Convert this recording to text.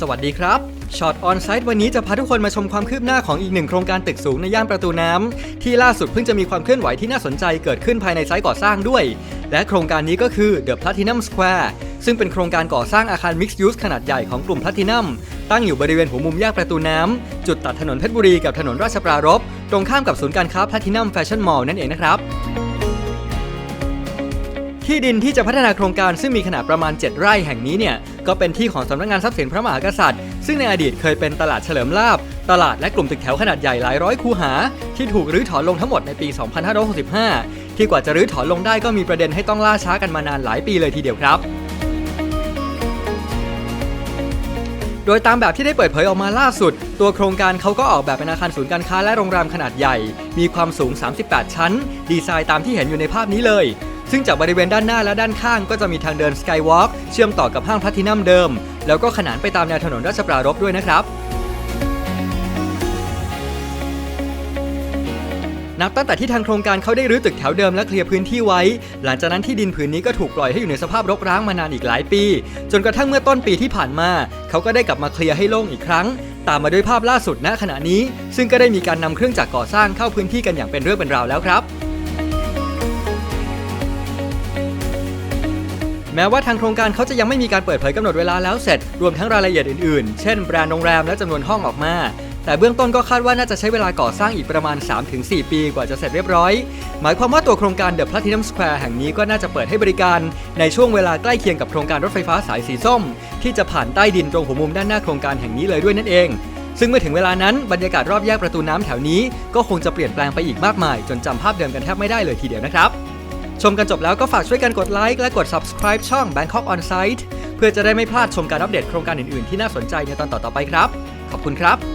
สวัสดีครับช็อตออนไซต์วันนี้จะพาทุกคนมาชมความคืบหน้าของอีกหนึ่งโครงการตึกสูงในย่านประตูน้ำที่ล่าสุดเพิ่งจะมีความเคลื่อนไหวที่น่าสนใจเกิดขึ้นภายในไซต์ก่อสร้างด้วย และโครงการนี้ก็คือ The Platinum Square ซึ่งเป็นโครงการก่อสร้างอาคาร Mixed Use ขนาดใหญ่ของกลุ่ม Platinum ตั้งอยู่บริเวณหัวมุมแยกประตูน้ำจุดตัดถนนเพชรบุรีกับถนนราชปรารภตรงข้ามกับศูนย์การค้า Platinum Fashion Mall นั่นเองนะครับ ที่ดินที่จะพัฒนาโครงการซึ่งมีขนาดประมาณ 7 ไร่แห่งนี้เนี่ยก็เป็นที่ของสำนักงานทรัพย์สินพระมหากษัตริย์ ซึ่งในอดีตเคยเป็นตลาดเฉลิมลาบ ตลาดและกลุ่มตึกแถวขนาดใหญ่หลายร้อยคูหา ที่ถูกรื้อถอนลงทั้งหมดในปี 2565 ที่กว่าจะรื้อถอนลงได้ก็มีประเด็นให้ต้องล่าช้ากันมานานหลายปีเลยทีเดียวครับโดยตามแบบที่ได้เปิดเผยออกมาล่าสุด ตัวโครงการเขาก็ออกแบบเป็นอาคารศูนย์การค้าและโรงแรมขนาดใหญ่ มีความสูง 38 ชั้น ดีไซน์ตามที่เห็นอยู่ในภาพนี้เลย ซึ่งจากบริเวณด้านหน้าและด้านข้างก็จะมีทางเดินสกายวอล์กเชื่อมต่อกับห้างพลัทินัมเดิม แล้วก็ขนานไปตามแนวถนนราชปรารภด้วยนะครับนับตั้งแต่ที่ทางโครงการเขาได้รื้อตึกแถวเดิมและเคลียร์พื้นที่ไว้ หลังจากนั้นที่ดินผืนนี้ก็ถูกปล่อยให้อยู่ในสภาพรกร้างมานานอีกหลายปี จนกระทั่งเมื่อต้นปีที่ผ่านมา เขาก็ได้กลับมาเคลียร์ให้โล่งอีกครั้ง ตามมาด้วยภาพล่าสุดณขณะนี้ ซึ่งก็ได้มีการนำเครื่องจักรก่อสร้างเข้าพื้นที่กันอย่างเป็นเรื่องเป็นราวแล้วครับ แม้ว่าทางโครงการเขาจะยังไม่มีการเปิดเผยกำหนดเวลาแล้วเสร็จ รวมทั้งรายละเอียดอื่นๆ เช่นแบรนด์โรงแรมและจำนวนห้องออกมา แต่เบื้องต้นก็คาดว่าน่าจะใช้เวลาก่อสร้างอีกประมาณ 3-4 ปีกว่าจะเสร็จเรียบร้อย หมายความว่าตัวโครงการ The Platinum Square แห่งนี้ก็น่าจะเปิดให้บริการ ในช่วงเวลาใกล้เคียงกับโครงการรถไฟฟ้าสายสีส้ม ที่จะผ่านใต้ดินตรงหัวมุมด้านหน้าโครงการแห่งนี้เลยด้วยนั่นเองซึ่งเมื่อถึงเวลานั้นบรรยากาศรอบแยกประตูน้ำแถวนี้ ก็คงจะเปลี่ยนแปลงไปอีกมากมาย จนจำภาพเดิมกันแทบไม่ได้เลยทีเดียวนะครับ ชมกันจบแล้วก็ฝากช่วยกันกดไลค์และกด subscribe ช่อง Bangkok On Site เพื่อจะได้ไม่พลาดชมการอัปเดตโครงการอื่นๆ ที่น่าสนใจในตอนต่อๆไปครับ ขอบคุณครับ